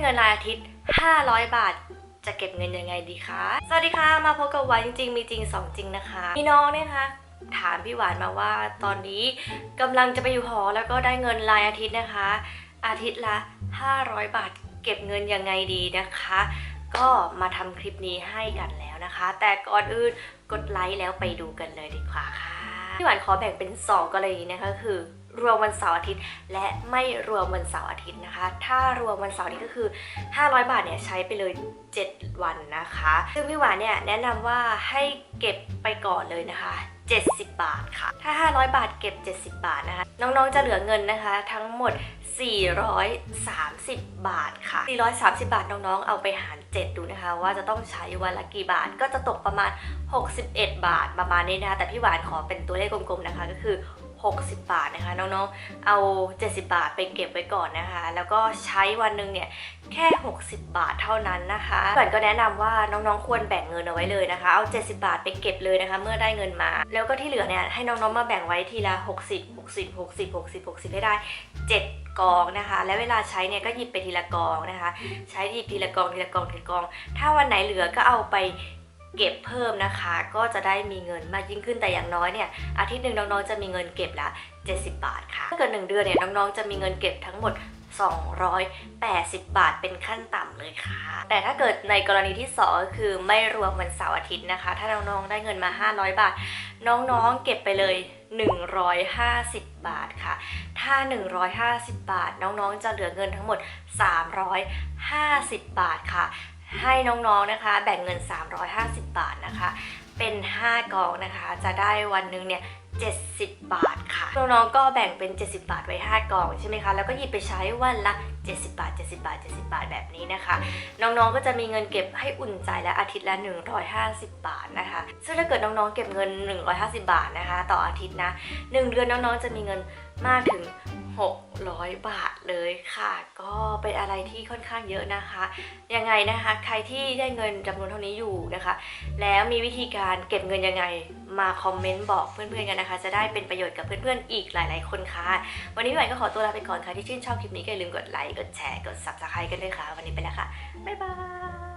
เงินรายอาทิตย์ 500 บาท จะเก็บเงินยังไงดีคะ สวัสดีค่ะ มาพบกับหวานจริงมีจริงสองจริงนะคะมีน้องเนี่ยคะถามพี่หวานมาว่าตอนนี้กำลังจะไปอยู่หอแล้วก็ได้เงินรายอาทิตย์นะคะ อาทิตย์ละ 500 บาท เก็บเงินยังไงดีนะคะ ก็มาทำคลิปนี้ให้กันแล้วนะคะ แต่ก่อนอื่นกดไลค์แล้วไปดูกันเลยดีกว่าค่ะพี่หวานขอแบ่งเป็น 2 กรณีนะคะคือ รวมวันเสาร์อาทิตย์ และไม่รวมวันเสาร์อาทิตย์นะคะ ถ้ารวมวันเสาร์อาทิตย์ก็คือ 500 บาทเนี่ยใช้ไปเลย 7 วันนะคะ ซึ่งพี่หวานเนี่ยแนะนำว่าให้เก็บไปก่อนเลยนะคะ 70 บาทค่ะ ถ้า 500 บาทเก็บ 70 บาทนะคะ น้องๆ จะเหลือเงินนะคะ ทั้งหมด 430 บาทค่ะ 430 บาทน้องๆ เอาไปหาร 7 ดูนะคะ ว่าจะต้องใช้วันละกี่บาท ก็จะตกประมาณ 61 บาทประมาณนี้นะคะ แต่พี่หวานขอเป็นตัวเลขกลมๆ นะคะ ก็คือ 60 บาทนะคะน้องๆ เอา 70 บาทไปเก็บไว้ก่อนนะคะ แล้วก็ใช้วันหนึ่งเนี่ยแค่ 60 บาทเท่านั้นนะคะก่อนก็แนะนำว่าน้องๆ ควรแบ่งเงินเอาไว้เลยนะคะ เอา 70 บาทไปเก็บเลยนะคะ เมื่อได้เงินมา แล้วก็ที่เหลือเนี่ยให้น้องๆ มาแบ่งไว้ทีละ 60 60 60 60 60 ให้ได้ 7 กองนะคะ แล้วเวลาใช้เนี่ยก็หยิบไปทีละกองนะคะ ใช้หยิบทีละกองทีละกองทีละกอง ถ้าวันไหนเหลือก็เอาไป เก็บเพิ่มนะคะ ก็จะได้มีเงินมากยิ่งขึ้นแต่อย่างน้อยเนี่ยอาทิตย์หนึ่งน้องๆจะมีเงินเก็บละ 70 บาทค่ะ ถ้าเกิด1เดือนเนี่ยน้องๆจะมีเงินเก็บทั้งหมด 280 บาทเป็นขั้นต่ำเลยค่ะ แต่ถ้าเกิดในกรณีที่ 2 ก็คือไม่รวมวันเสาร์อาทิตย์นะคะ ถ้าน้องๆได้เงินมา 500 บาท น้องๆเก็บไปเลย 150 บาทค่ะ ถ้า 150 บาท น้องๆจะเหลือเงินทั้งหมด 350 บาทค่ะ ให้น้องๆนะคะ แบ่งเงิน 350 บาทนะคะ เป็น 5 กองนะคะ จะได้วันหนึ่งเนี่ย70 บาทค่ะ น้องๆ ก็แบ่งเป็น 70 บาทไว้ 5กองใช่ไหมคะ แล้วก็หยิบไปใช้วันละ 70 บาท 70 บาท 70 บาทแบบนี้นะคะ น้องๆ ก็จะมีเงินเก็บให้อุ่นใจและอาทิตย์ละ 150 บาทนะคะ ซึ่งถ้าเกิดน้องๆ เก็บเงิน 150 บาทนะคะ ต่ออาทิตย์นะ 1 เดือนน้องๆ จะมีเงินมากถึง 600 บาทเลยค่ะ ก็เป็นอะไรที่ค่อนข้างเยอะนะคะ ยังไงนะคะ ใครที่ได้เงินจำนวนเท่านี้อยู่นะคะ แล้วมีวิธีการเก็บเงินยังไง มาคอมเมนต์บอกเพื่อนๆกันนะคะ จะได้เป็นประโยชน์กับเพื่อนๆอีกหลายๆคนค่ะ วันนี้พี่ใหม่ก็ขอตัวลาไปก่อนค่ะ ที่ชื่นชอบคลิปนี้ก็อย่าลืมกดไลค์ กดแชร์ กด subscribe กันด้วยค่ะ วันนี้ไปแล้วค่ะ บ๊ายบาย